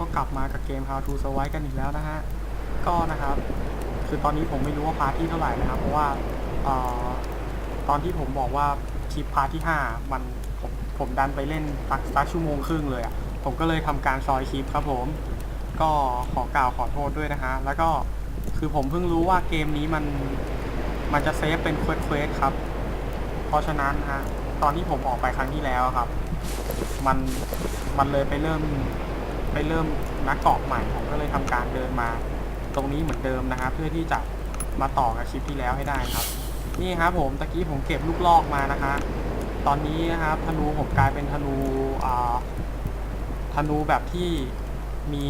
ก็กลับมากับเกม How to Survive กันอีกแล้วนะฮะ ก็นะครับ คือตอนนี้ผมไม่รู้ว่าพาร์ทที่เท่าไหร่นะครับ เพราะว่าออตอนที่ผมบอกว่าคลิปพาร์ทที่ 5 มันผมผมดันไปเล่นสักสักชั่วโมงครึ่งเลยอะ่ะ ผมก็เลยทำการซอยคลิปครับผม ก็ขอกล่าวขอโทษด้วยนะฮะ แล้วก็คือผมเพิ่งรู้ว่าเกมนี้มันมันจะเซฟเป็นเควสเควสครับ เพราะฉะนั้นฮะ ตอนที่ผมออกไปครั้งที่แล้วครับ มันมันเลยไปเริ่ม ไปเริ่มนักเกาะใหม่ผมก็เลยทำการเดินมา ตรงนี้เหมือนเดิมนะครับ เพื่อที่จะมาต่อกับคลิปที่แล้วให้ได้ครับ นี่ครับผมตะกี้ผมเก็บลูกลอกมานะฮะตอนนี้นะครับธนูผมกลายเป็นธนูธนูแบบที่มี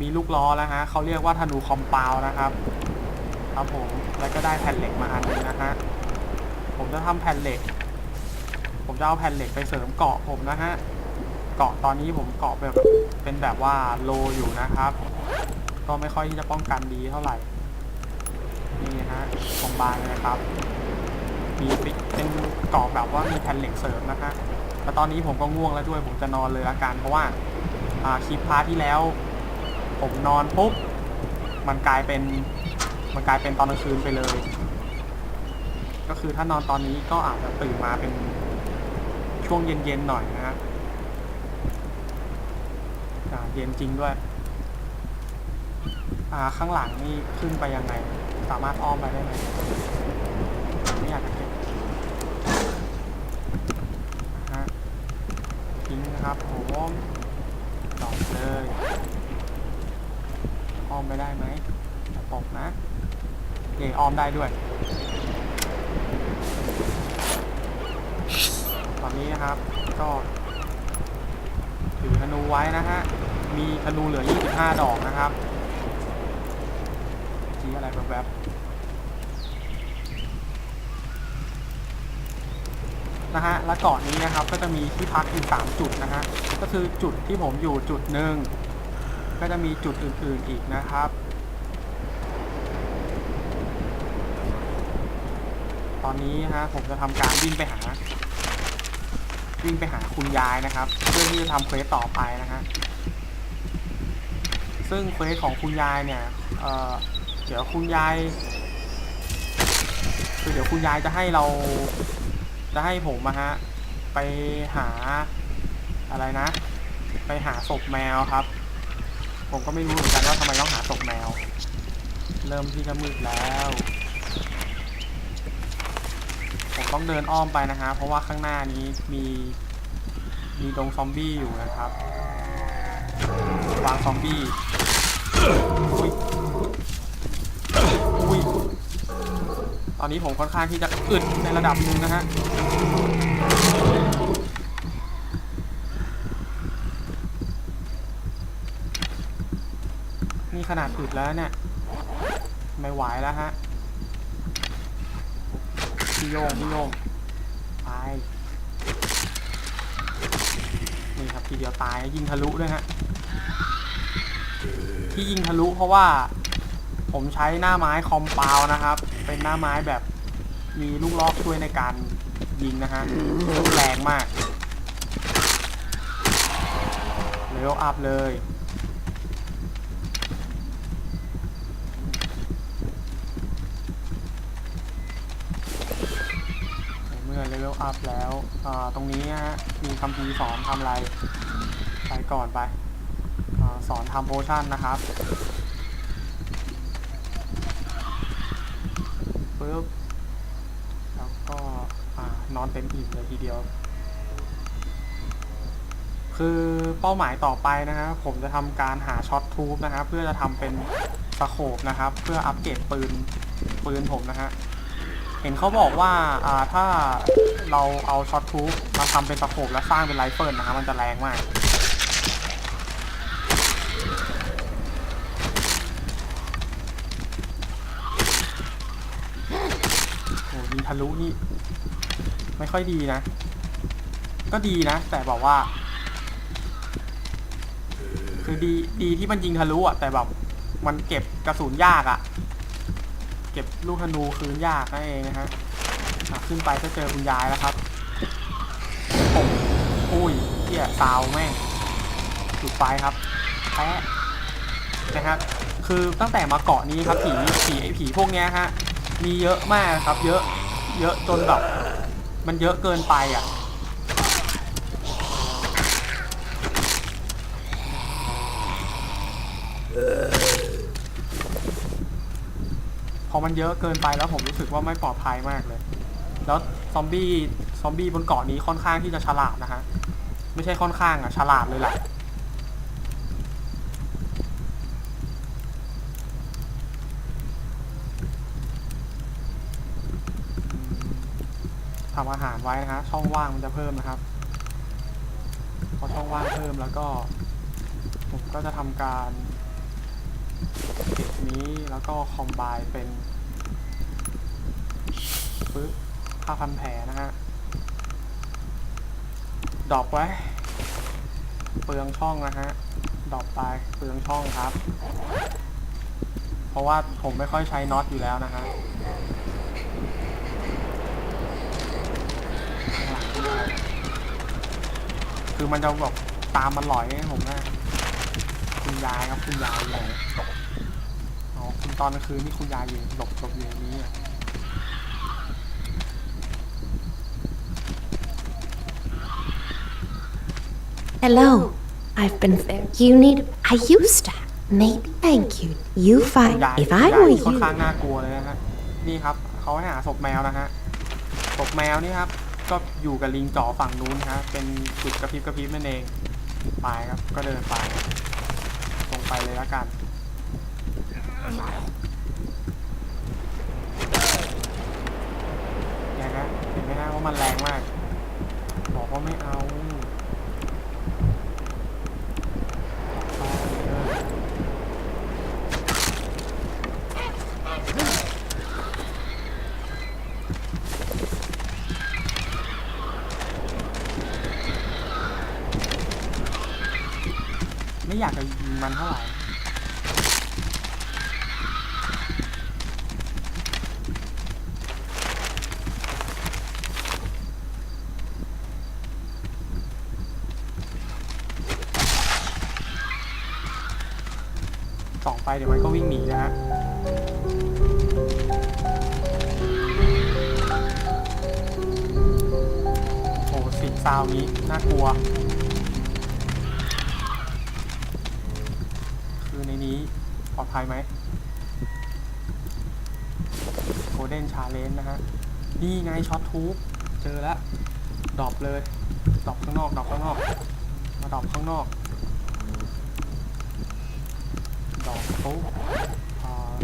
มีลูกล้อแล้วฮะเขาเรียกว่าธนูคอมเปานะครับครับผมแล้วก็ได้แผ่นเหล็กมาอันนึงนะฮะผมจะทำแผ่นเหล็ก ผมจะเอาแผ่นเหล็กไปเสริมเกาะผมนะฮะ เกาะตอนนี้ผมเกาะแบบเป็นแบบว่าโลอยู่นะครับ ก็ไม่ค่อยที่จะป้องกันดีเท่าไหร่ นี่ฮะของบางเลยนะครับ มีปิเป็นเกาะแบบว่ามีแผ่นเหล็กเสริมนะฮะแล้วตอนนี้ผมก็ง่วงแล้วด้วยผมจะนอนเลยละกันเพราะว่าอ่าคลิปพาร์ทที่แล้ว ผมนอนปุ๊บมันกลายเป็นมันกลายเป็นตอนกลางคืนไปเลย ก็คือถ้านอนตอนนี้ก็อาจจะตื่นมาเป็นช่วงเย็นๆหน่อยนะฮะอ่า เย็นจริงด้วย อ่าข้างหลังนี่ขึ้นไปยังไง สามารถอ้อมไปได้ไหมไม่อยากจะเก็บฮะทิ้งนะครับผมดอกเลยอ้อมไปได้ไหมตกนะเย่อ้อมได้ด้วยตอนนี้นะครับ ก็ถือธนูไว้นะฮะ มีธนูเหลือ 25 ดอกนะครับชี้อะไรแบบแบบนะฮะ และเกาะนี้นะครับก็จะมีที่พักอยู่3จุดนะฮะ ก็คือจุดที่ผมอยู่จุดหนึ่ง ก็จะมีจุดอื่นๆอีกนะครับ ตอนนี้ฮะผมจะทำการวิ่งไปหา วิ่งไปหาคุณยายนะครับ เพื่อที่จะทำเควสต่อไปนะฮะ ซึ่งเควสของคุณยายเนี่ยเเดี๋ยวคุณยายคือเดี๋ยวคุณยายจะให้เรา จะให้ผมอะฮะ ไปหาอะไรนะ ไปหาศพแมวครับ ผมก็ไม่รู้เหมือนกันว่าทำไมต้องหาศพแมว เริ่มที่จะมืดแล้ว ผมต้องเดินอ้อมไปนะฮะ เพราะว่าข้างหน้านี้มีมีดงซอมบี้อยู่นะครับวางซอมบี้ ตอนนี้ผมค่อนข้างที่จะอึดในระดับหนึ่งนะฮะนี่ขนาดอึดแล้วเนี่ย ไม่ไหวแล้วฮะพี่โยงพี่โยงไปนี่ครับทีเดียวตายยิงทะลุด้วยฮะ ที่ยิงทะลุเพราะว่า ผมใช้หน้าไม้คอมเปาวนะครับ เป็นหน้าไม้แบบมีลูกลอกช่วยในการยิงนะฮะแรงมากเลเวลอัพเลยเมื่อเลเวลอัพแล้ว ตรงนี้ฮะมีคำพีสอนทำอะไร ไปก่อนไป สอนทำโพชั่นนะครับปึ๊บแล้วก็นอนเต็มอิ่มเลยทีเดียว คือเป้าหมายต่อไปนะครับผมจะทำการหาช็อตทูบนะครับเพื่อจะทำเป็นสโคปนะครับ เพื่ออัปเกรดปืนปืนผมนะฮะเห็นเขาบอกว่าถ้าเราเอาช็อตทูบมาทำเป็นสโคปแล้วสร้างเป็นไรเฟิลนะครับมันจะแรงมาก โหยิง ทะลุนี่ ไม่ค่อยดีนะ ก็ดีนะ แต่บอกว่า คือดีดีที่มันยิงทะลุอะ แต่แบบมันเก็บกระสุนยากอะ เก็บลูกธนูคืนยากนั่นเองนะฮะขึ้นไปก็เจอคุณยายแล้วครับอุ้ยเหี้ยตาวแม่งจุดไฟครับแปะนะฮะคือตั้งแต่มาเกาะนี้ครับผีผีไอ้ผีพวกเนี้ยฮะมีเยอะมากครับ เยอะ เยอะจนแบบ มันเยอะเกินไปอะพอมันเยอะเกินไปแล้วผมรู้สึกว่าไม่ปลอดภัยมากเลย แล้วซอมบี้ซอมบี้บนเกาะนี้ค่อนข้างที่จะฉลาดนะฮะ ไม่ใช่ค่อนข้างอะฉลาดเลยแหละ อาหารไว้นะฮะช่องว่างมันจะเพิ่มนะครับพอช่องว่างเพิ่มแล้วก็ ผมก็จะทำการเก็บนี้แล้วก็คอมไบเป็นปึ๊บผ้าพันแผลนะฮะดอปไว้ เปลืองช่องนะฮะดอปไปเปลืองช่องครับ เพราะว่าผมไม่ค่อยใช้น็อตอยู่แล้วนะฮะ คือมันจะแบบตามมันหลอยให้ผมนะคุณยายครับคุณยายอยู่ไหนอ๋อคุณตอนกลางคืนนี่คุณยายอยู่หลบหลบอยู่ในนี้อะ Hello, I've been there. You need. I used to. Maybe thank you. You คุณ fight. ยาย If คุณ I ยาย were ค่อน you. ข้างน่ากลัวเลยนะฮะนี่ครับเขาให้หาศพแมวนะฮะศพแมวนี่ครับ ก็อยู่กับลิงจ่อฝั่งนู้นฮะเป็นจุดกระพริบกระพริบนั่นเองไปครับก็เดินไปตรงไปเลยละกันเนี่ยฮะเห็นไหมฮะว่ามันแรงมาก บอกว่าไม่เอาไปเออไม่อยากจะยิงมันเท่าไหร่ ส่องไป เดี๋ยวมันก็วิ่งหนีนะฮะโอ้สิซาวนี้น่ากลัว คือในนี้ปลอดภัยไหมโกลเด้นชาเลนนะฮะ นี่ไงช็อตทูบเจอแล้วดรอปเลยดรอปข้างนอกดรอปข้างนอก มาดรอปข้างนอก ดอก ปุ๊บอ่า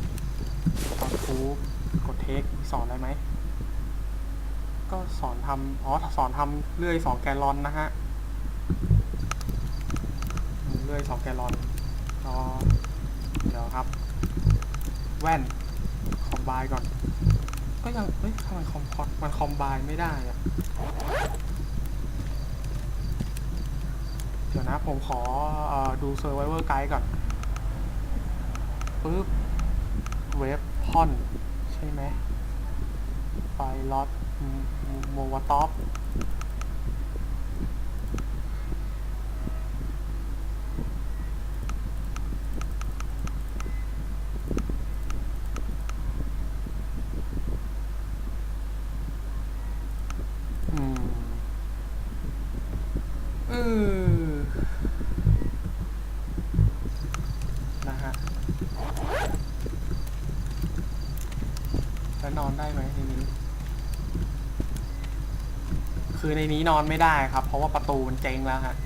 ตอนทูบกดเทคสอนอะได้ไหม ก็สอนทำอ๋อสอนทำเลื่อยสองแกลลอนนะฮะ เลื่อยสองแกลลอนรอเดี๋ยวครับ แว่น คอมไบก่อน ก็ยังเอ้ยทำไมคอมคอมมันคอมไบไม่ได้อะเดี๋ยวนะผมขอเออดู Survivor Guide ก่อน ปึ๊บเว็บพอน ใช่ไหมไฟล็อตโมวาท็อปอืมเออนะฮะ แล้วนอนได้ไหมในนี้ คือในนี้นอนไม่ได้ครับ เพราะว่าประตูมันเจ๊งแล้วฮะ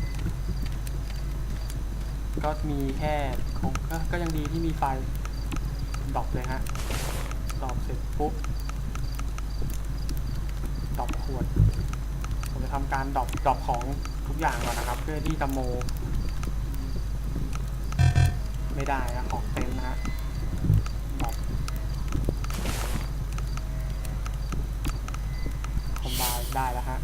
ก็มีแค่คงก็ก็ยังดีที่มีไฟดรอปเลยฮะดรอปเสร็จปุ๊บดรอปขวด ผมจะทำการดรอปดรอปของทุกอย่างก่อนนะครับ เพื่อที่จะโม ไม่ได้นะของเต็มนะฮะดรอปคอมไบน์ได้แล้วฮะ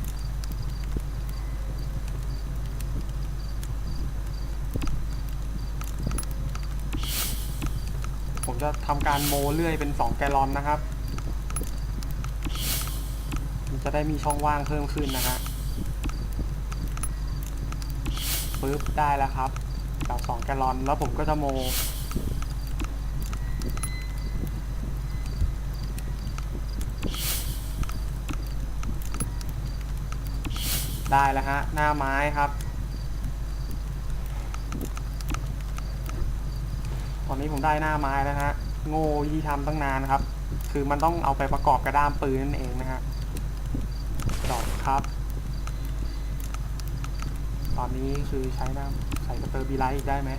จะทำการโมเลื่อยเป็น 2 แกลลอนนะครับ มันจะได้มีช่องว่างเพิ่มขึ้นนะฮะปึ๊บได้แล้วครับจากสองแกลลอนแล้วผมก็จะโมได้แล้วฮะ หน้าไม้ครับ ตอนนี้ผมได้หน้าไม้แล้วฮะ โง่ยี่ทำตั้งนานครับ คือมันต้องเอาไปประกอบกระด้ามปืนนั่นเองนะฮะดอกครับ ตอนนี้คือใช้น้ำใส่สเตอร์บีไลท์อีกได้ไหม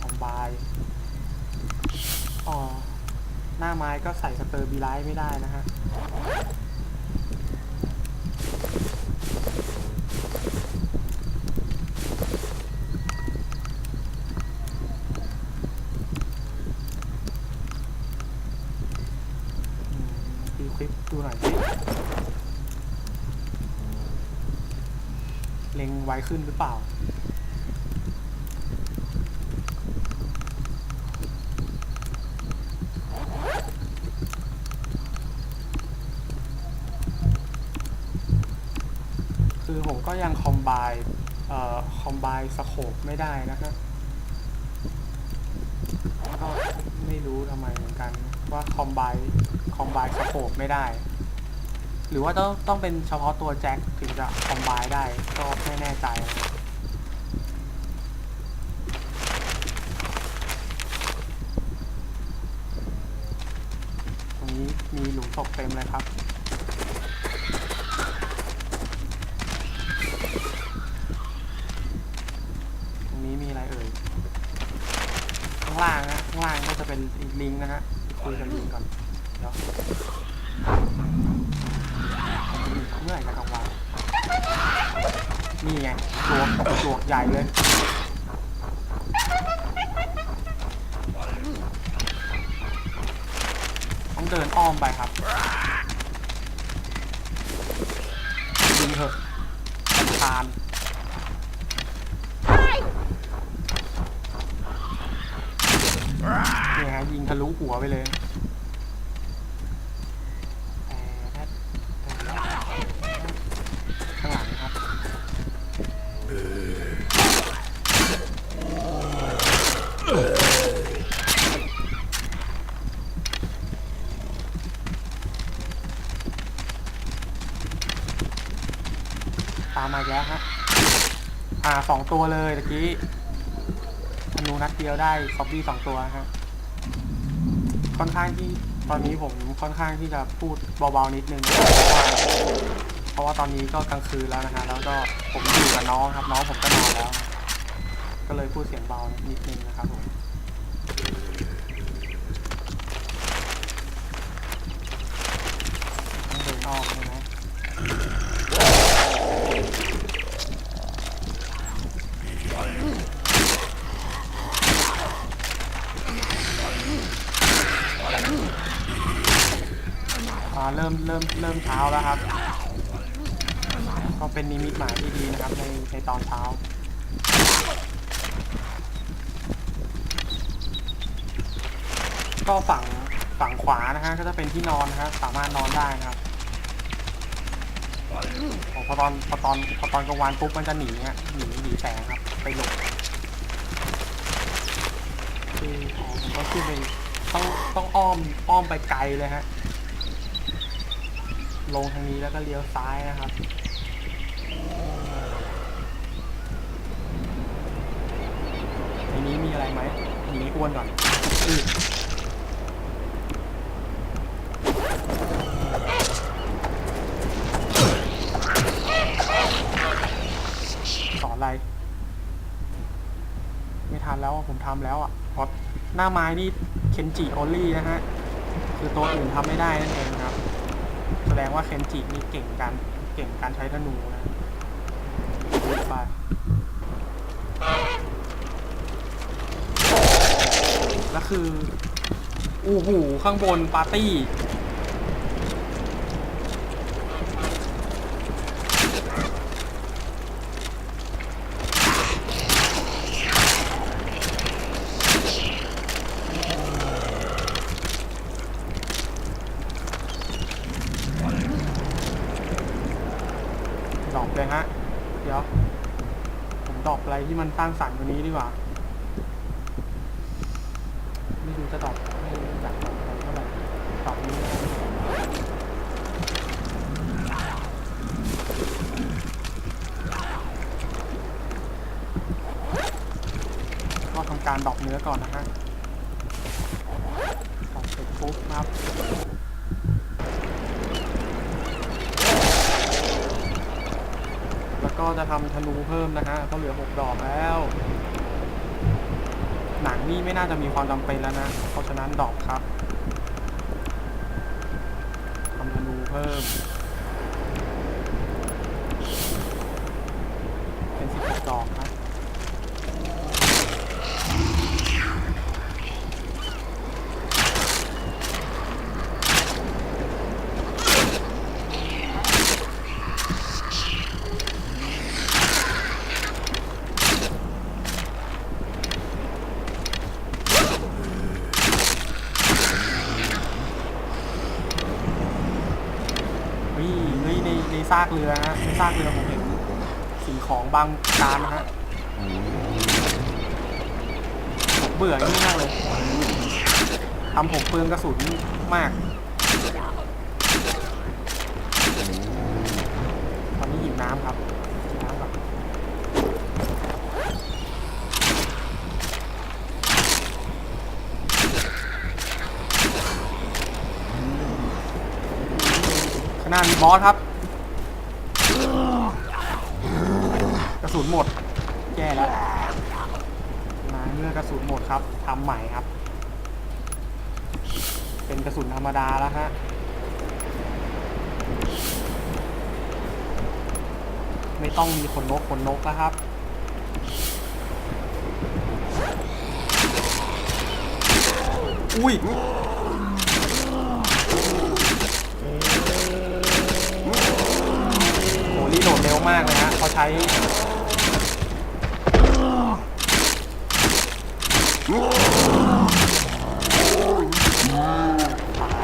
คอมไบอ๋อหน้าไม้ก็ใส่สเตอร์บีไลท์ไม่ได้นะฮะ อืมดูคลิปดูหน่อยสิเล็งไว ขึ้นหรือเปล่า คือผมก็ยังคอมไบเอ่อคอมไบสโคปไม่ได้นะฮะก็ไม่รู้ทำไมเหมือนกันว่าคอมไบคอมไบสโคปไม่ได้ หรือว่าต้องต้องเป็นเฉพาะตัวแจ็คถึงจะคอมไบได้ก็ไม่แน่ใจ ตรงนี้มีหลุมศพเต็มเลยครับตรงนี้มีอะไรเอ่ยข้างล่างนะข้างล่างก็จะเป็นอีกลิงก์นะฮะคุยกับลิงก่อน เดี๋ยวเมื่อไหร่จะกลางวันนี่ไงจวก จวกใหญ่เลยต้องเดินอ้อมไปครับยิงเถอะทานเนี่ยฮะยิงทะลุหัวไปเลยแต่ถ้าข้างหลังครับ ตา มาอีกแล้วฮะอ่าสองตัวเลยตะกี้ธนูนัดเดียวได้ซอมบี้สองตัวฮะค่อนข้างที่ตอนนี้ผมค่อนข้างที่จะพูดเบาๆนิดนึงเพราะว่าเพราะว่าตอนนี้ก็กลางคืนแล้วนะฮะแล้วก็ผมอยู่กับน้องครับ น้องผมก็นอนแล้ว ก็เลยพูดเสียงเบานิดนึงนะครับผมต้องเดินออกใช่ไหมอ่าเริ่มเริ่มเช้าแล้วครับ ก็เป็นนิมิตหมายที่ดีนะครับในในตอนเช้าก็ฝั่งฝั่งขวานะฮะก็จะเป็นที่นอนนะฮะสามารถนอนได้นะครับโอ้พอตอนพอตอนพอตอนกลางวันปุ๊บมันจะหนีฮะหนีหนีแสงครับ ไปหลบคืออ๋อผมก็ขึ้นไปต้องต้องอ้อมอ้อมไปไกลเลยฮะ ลงทางนี้แล้วก็เลี้ยวซ้ายนะครับ ในนี้มีอะไรไหมหนีอ้วนก่อนอือสอนอะไร ไม่ทันแล้วอะผมทำแล้วอะเพราะหน้าไม้นี่เคนจิโอลี่นะฮะ คือตัวอื่นทำไม่ได้นั่นเองครับ ดงว่าเคนจินี่เก่งการเก่งการใช้ธนูนะไปแล้วคือ อู้หูข้างบนปาร์ตี้ หลอกเลยฮะ เดี๋ยว ผม ดรอปอะไรที่มันสร้างสรรค์กว่านี้ดีกว่า ไม่รู้จะดรอปไม่อยากดรอปอะไรเท่าไหร่ดรอปนี้นะครับก็ทำการดรอปเนื้อก่อนนะฮะดรอปเสร็จปุ๊บนะครับ แล้วก็จะทำธนูเพิ่มนะฮะก็เหลือหกดอกแล้วี่ไม่น่าจะมีความจำเป็นแล้วนะ เพราะฉะนั้นดอกครับทำธนูเพิ่ม เป็นสิบดอกครับ นี่นี่ในในซาก เรือนะในซากเรือผมเห็นสิ่งของบางการนะฮะผมเบื่อนี่มากเลยทำผมเปลืองกระสุนมากตอนนี้หิวน้ำครับกินน้ำก่อนข้างหน้ามีบอสครับ กระ สุนหมด แย่แล้วมาเมื่อกระสุนหมดครับทำใหม่ครับ เป็นกระสุนธรรมดาแล้วฮะไม่ต้องมีขนนกขนนกแล้วครับอุ้ยโหรีโหลดเร็วมากเลยฮะเขาใช้ ตา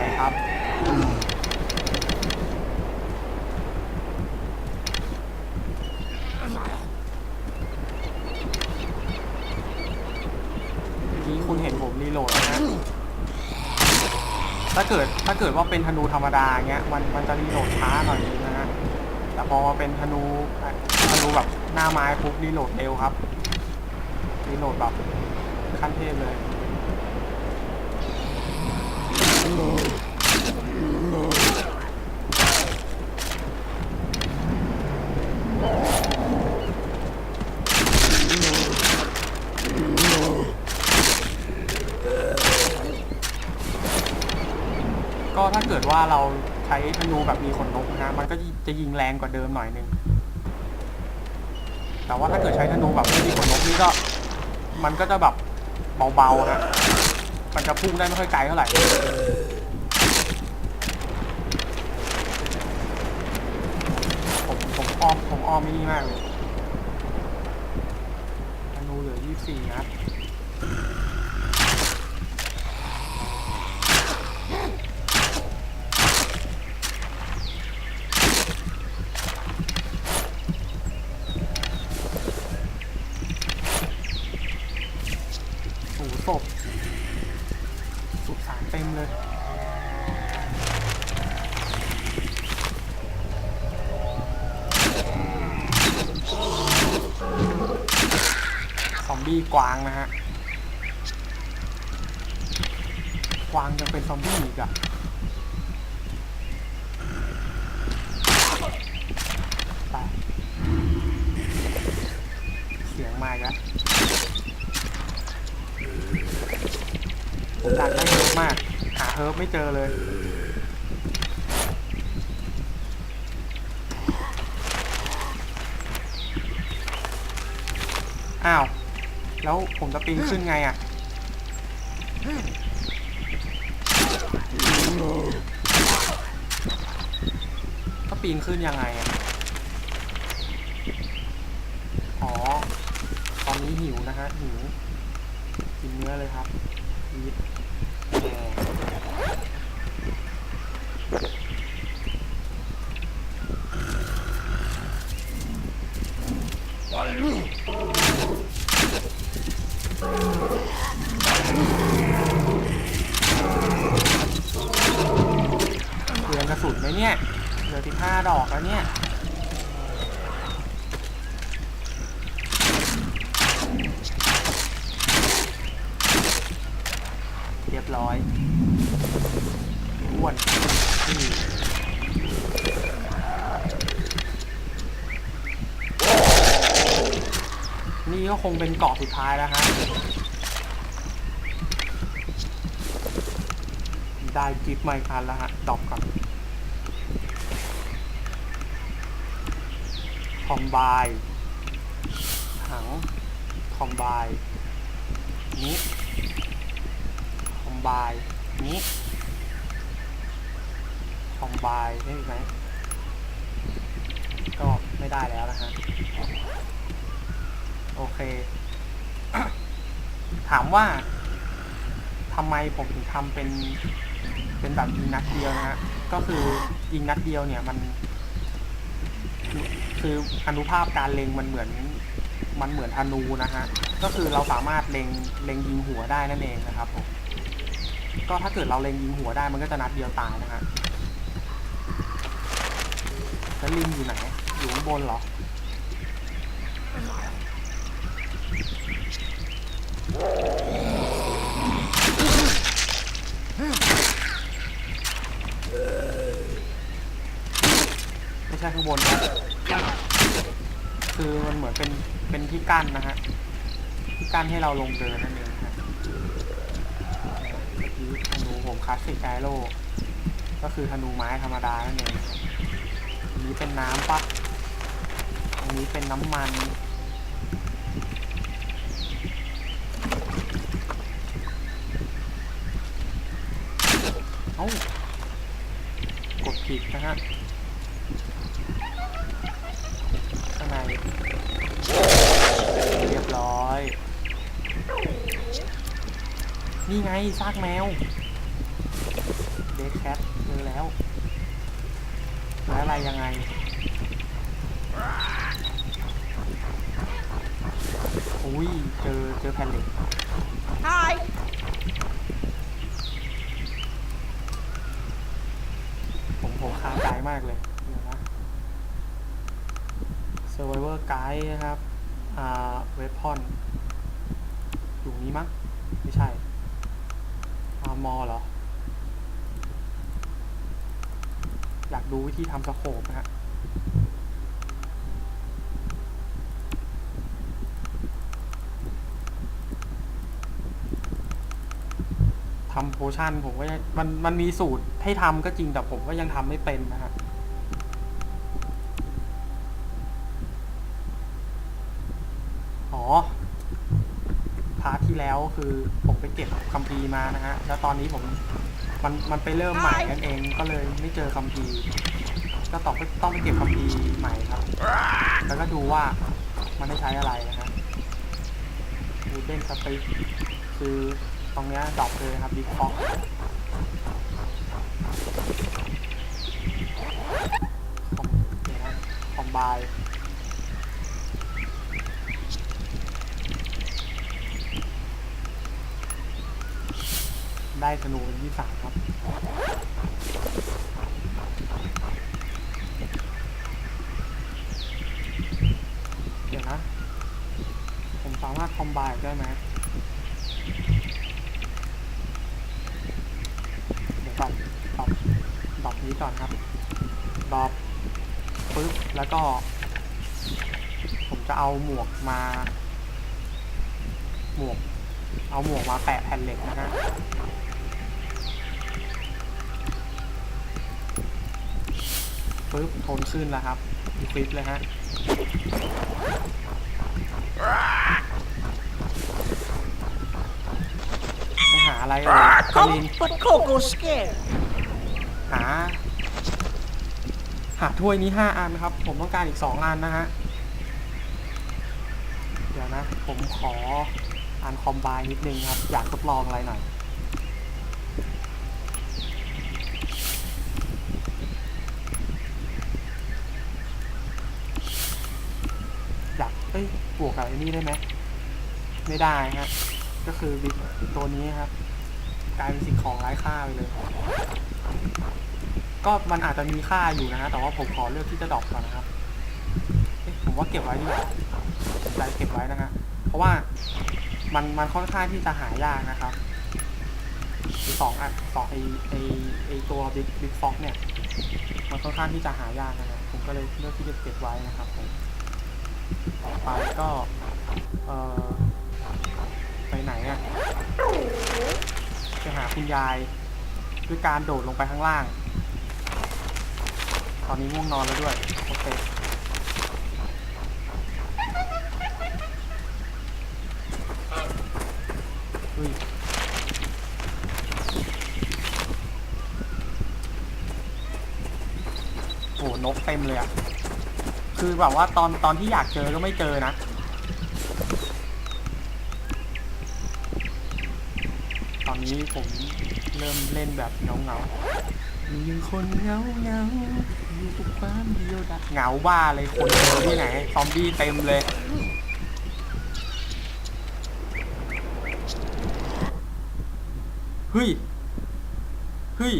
ยครับนี้คุณเห็นผมรีโหลดนะฮะถ้าเกิดถ้าเกิดว่าเป็นธนูธรรมดาเงี้ยมันมันจะรีโหลดช้าหน่อยนึงนะฮะแต่พอมาเป็นธนูธนูแบบหน้าไม้ปุ๊บรีโหลดเร็วครับรีโหลดแบบ ขั้นเทพเลยก็ถ้าเกิดว่าเราใช้ธนูแบบมีขนนกนะมันก็จะยิงแรงกว่าเดิมหน่อยนึงแต่ว่าถ้าเกิดใช้ธนูแบบไม่มีขนนกนี่ก็ มันก็จะแบบ เบาๆนะมันจะพุ่งได้ไม่ค่อยไกลเท่าไหร่ผมผมอ้อมผมอ้อมไม่นี่มากเลยธนูเหลือ 24นัดศพสุสานเต็มเลย ซอมบี้ กวางนะฮะ กวางยังเป็นซอมบี้อีกอะไปเสียงมาอีกแล้วผมอยากได้เฮิร์บมาก หาเฮิร์บไม่เจอเลย อ้าว แล้วผมจะปีนขึ้นไงอะก็ปีนขึ้นยังไงอะ อ๋อ ตอนนี้หิวนะฮะหิว กินเนื้อเลยครับยีดแหม เนี่ยเหลือสิบห้า ดอกแล้วเนี่ยเรียบร้อยอ้วนนี่ก็คงเป็นเกาะสุดท้ายแล้วฮะได้กิฟต์ไมค์คันแล้วฮะดอปก่อน อมไบถังคอมไบนี้คอมไบนี้คอมไบได้ไหมก็ไม่ได้แล้วนะฮะ โอเค ถามว่าทำไมผมถึงทำเป็น เป็นแบบยิงนัดเดียวนะฮะ ก็คือยิงนัดเดียวเนี่ยมัน คืออนุภาพการเล็งมันเหมือน มันเหมือนธนูนะฮะ ก็คือเราสามารถเล็งเล็งยิงหัวได้นั่นเองนะครับผมก็ถ้าเกิดเราเล็งยิงหัวได้มันก็จะนัดเดียวตายนะฮะแล้วลิงอยู่ไหน อยู่ข้างบนเหรอ ไม่ใช่ข้างบนนะ คือมันเหมือนเป็นเป็นที่กั้นนะฮะที่กั้นให้เราลงเดินนั่นเองนะฮะเมื่อกี้ธนูผมคลาสสิกไอโรก็คือธนูไม้ธรรมดานั่นเองอันนี้เป็นน้ำปะอันนี้เป็นน้ำมันเอ้ากดผิดนะฮะ ข้างในเรียบร้อย นี่ไง ซากแมวเด d แคทเจอแล้วแล้วอะไรยังไงอุ้ยเจอเจอแผ่นเหล็ก Hi. ผมผมคาใจมากเลยเดี๋ยวนะ Survivor Guide นะครับ อ่าเวพอนอยู่นี้มั้งไม่ใช่อา มอเหรอ อยากดูวิธีทำสโคปนะฮะทำโพชั่นผมก็มันมันมีสูตรให้ทำก็จริงแต่ผมก็ยังทำไม่เป็นนะฮะอ๋อพาร์ทที่แล้วคือผมไปเก็บ ร์มานะฮะ แล้วตอนนี้ผมมันมันไปเริ่มใหม่นั่นเองก็เลยไม่เจอคัมภีร์ก็ต้องไปต้องไปเก็บคัมภีร์ใหม่ครับ แล้วก็ดูว่ามันได้ใช้อะไรนะฮะวูเดนสติคือตรงเนี้ยดรอปเลยครับบิ๊กฟอกคอมเดี๋ยวนะคอม ได้ธนูเป็นที่สามครับเดี๋ยวนะ ผมสามารถคอมไบได้ไหมเดี๋ยวดรอปดรอปดรอปนี้ก่อนครับดรอปปึ๊บแล้วก็ ผมจะเอาหมวกมา หมวกเอาหมวกมาแปะแผ่นเหล็กนะฮะ ปึ๊บโทนขึ้นแล้วครับอีคลิปเลยฮะไปหาอะไรเอ่ยกลิน Come, but Coco's scared. หา หาถ้วยนี้ห้าอันครับ ผมต้องการอีกสองอันนะฮะ เดี๋ยวนะ ผมขออ่านคอมไบนิดนึงครับ อยากทดลองอะไรหน่อยอยากเอ้ยบวกกับไอ้ นี่ได้ไหมไม่ได้ฮะก็คือบิ๊กตัวนี้ครับ กลายเป็นสิ่งของไร้ค่าไปเลย ก็มันอาจจะมีค่าอยู่นะฮะแต่ว่าผมขอเลือกที่จะดรอปก่อนนะครับผมว่าเก็บไว้ดีกว่าผมใจเก็บไว้นะฮะเพราะว่ามันมันค่อนข้างที่จะหายากนะครับคือสองอันสองไอไอไอตัวบิ๊กบิ๊กฟ็อกเนี่ย มันค่อนข้างที่จะหายากนะฮะผมก็เลยเลือกที่จะเก็บไว้นะครับผม ต่อไปก็ เอ่อ ไปไหนอะไปหาคุณยาย ด้วยการโดดลงไปข้างล่าง ตอนนี้ง่วงนอนแล้วด้วย โอเคอุ้ยโหนกเต็มเลยอะ คือแบบว่าตอนตอนที่อยากเจอก็ไม่เจอนะ ตอนนี้ผมเริ่มเล่นแบบเงาเงาๆอยู่ยังคนเงาเงาอยู่กับความเดียวดายเหงาบ้าเลยคนเดียวที่ไหน ซอมบี้เต็มเลยเฮ้ยเฮ้ย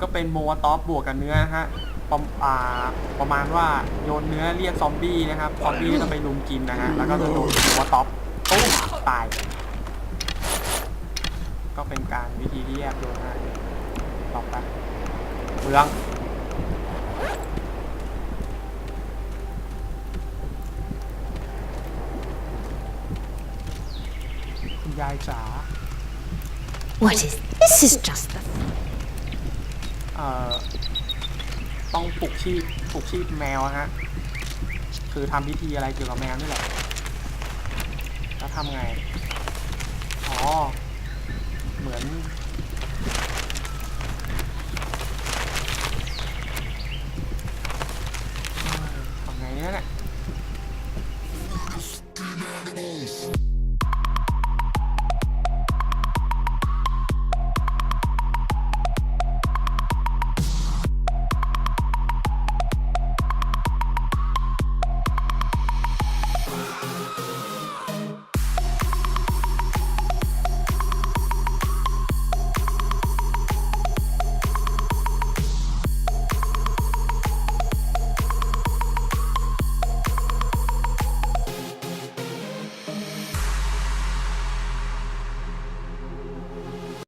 ก็เป็นโมวตอฟบวกกับเนื้อฮะ ประอ่าประมาณว่าโยนเนื้อเรียกซอมบี้นะครับ ซอมบี้ก็จะไปลุมกินนะฮะ แล้วก็จะโดนโมวตอฟตุ้มตาย ก็เป็นการวิธีที่แยกโยนนะต่อไปเมืองคุณยายจ๋า What is this? Is just the เอ่อ ต้องปลุกชีพปลุกชีพแมวอะฮะ คือทำพิธีอะไรเกี่ยวกับแมวนี่แหละ แล้วทำไง อ๋อ เหมือน ทำไงเนี่ยแหละ